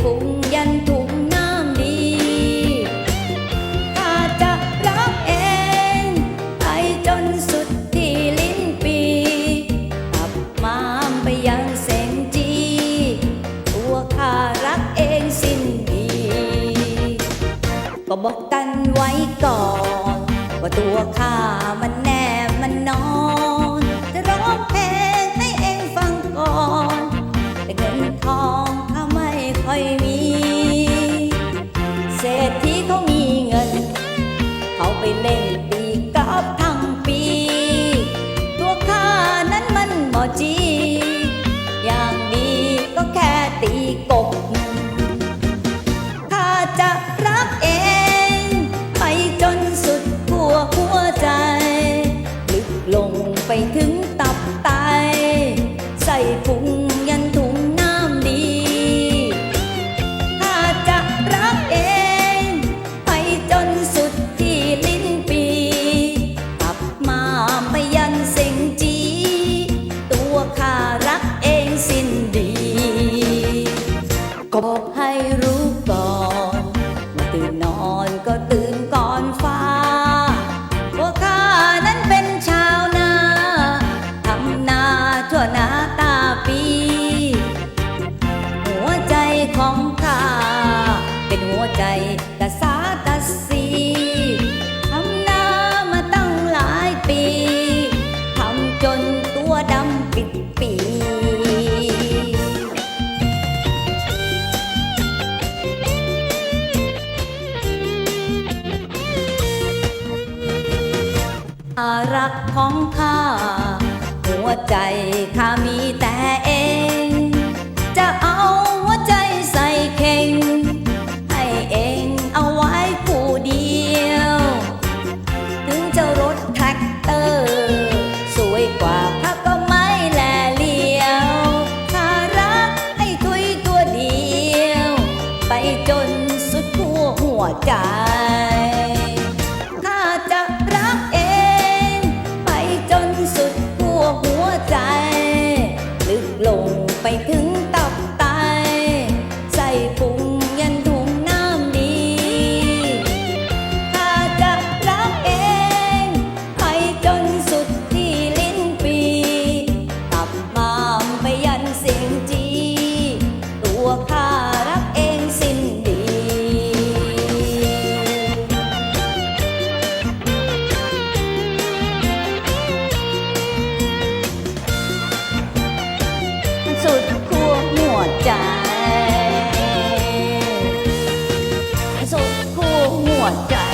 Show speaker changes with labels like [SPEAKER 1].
[SPEAKER 1] พุงยันถุงน้ำดี ถ้าจะรักเองไปจนสุดที่ลิ้นปีขับมามไปยังเสียงจี ตัวข้ารักเองสิ้นดี ก็บอกกันไว้ก่อน ว่าตัวข้ามัน บอกให้รู้ก่อนว่าตื่นนอนก็ตื่นก่อนฟ้าพวกข้านั้นเป็นชาวนาทำนาทั่วนาตาปี หัวใจของข้าเป็นหัวใจกษาตาสีทำนามาตั้งหลายปีทำจนตัวดำปิดปี รักของข้า หัวใจข้ามีแต่เอง จะเอาหัวใจใส่เข่ง ให้เองเอาไว้ผู้เดียว ถึงจะรถแท็กเตอร์ สวยกว่าข้าก็ไม่แลเลียวข้ารักให้ทุยตัวเดียว ไปจนสุดขั้วหัวใจ podcast.